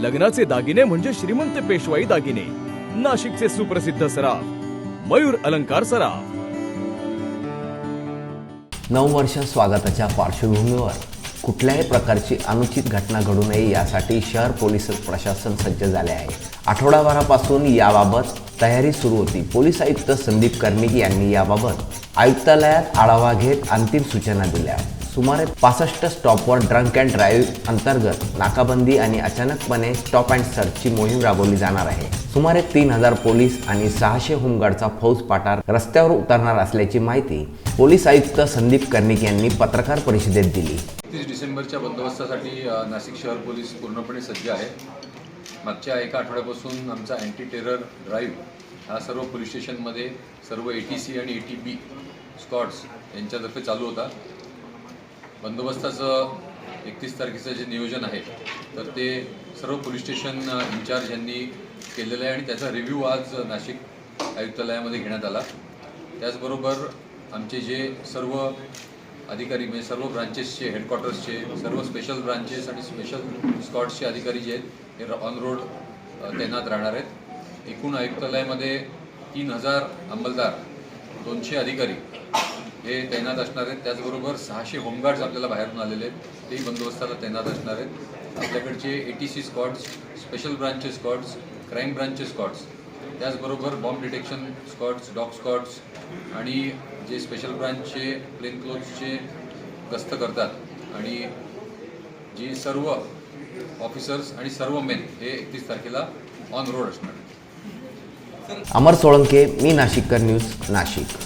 लग्नाचे दागिने म्हणजे श्रीमंत पेशवाई दागिने. नाशिकचे सुप्रसिद्ध सराफ मयूर अलंकार सराफ. नऊ वर्ष स्वागताच्या पार्श्वभूमीवर कुठल्याही प्रकारची अनुचित घटना घडू नये यासाठी शहर पोलीस प्रशासन सज्ज झाले आहे. आठवडाभरापासून याबाबत तयारी सुरू होती. पोलीस आयुक्त संदीप कर्णिक यांनी याबाबत आयुक्तालयात आढावा घेत अंतिम सूचना दिल्या. सुमारे पासष्ट स्टॉपवर ड्रंक अँड ड्राईव्ह अंतर्गत नाकाबंदी आणि अचानकपणे स्टॉप अँड सर्चची मोहीम राबवली जाणार आहे. सुमारे तीन हजार पोलीस आणि सहाशे होमगार्डचा फौज पाटार रस्त्यावर उतरणार असल्याची माहिती पोलीस आयुक्त संदीप कर्णिक यांनी पत्रकार परिषदेत दिली. एकतीस डिसेंबरच्या बंदोबस्तासाठी नाशिक शहर पोलीस पूर्णपणे सज्ज आहे. मागच्या एका आठवड्यापासून आमचा अँटी टेरर ड्राईव्ह हा सर्व पोलीस स्टेशनमध्ये सर्व ए टी सी आणि ए टी बी स्कॉट्स यांच्यातर्फे चालू होता. बंदोबस्ताचं एकतीस तारखेचं जे नियोजन आहे तर ते सर्व पोलीस स्टेशन इन्चार्ज यांनी केलेलं आहे आणि त्याचा रिव्ह्यू आज नाशिक आयुक्तालयामध्ये घेण्यात आला. त्याचबरोबर आमचे जे सर्व अधिकारी म्हणजे सर्व ब्रांचेसचे हेडक्वार्टर्सचे सर्व स्पेशल ब्रांचेस आणि स्पेशल स्कॉट्सचे अधिकारी जे आहेत हे ऑन रोड तैनात राहणार आहेत. एकूण आयुक्तालयामध्ये तीन हजार अंमलदार दोनशे अधिकारी हे तैनात असणार आहेत. त्याचबरोबर सहाशे होमगार्ड्स आपल्याला बाहेरून आलेले आहेत. तेही बंदोबस्ताला तैनात असणार आहेत. आपल्याकडचे A T C squads special ब्रांचचे squads crime ब्रांचचे स्कॉट्स त्याचबरोबर bomb detection squads dog squads आणि जे स्पेशल ब्रांचचे प्लेन क्लोथ्सचे गस्त करतात. आणि जी सर्व ऑफिसर्स आणि सर्व मेन हे एकतीस तारखेला ऑन रोड असणार आहेत. अमर सोळंके मी नाशिककर न्यूज नाशिक.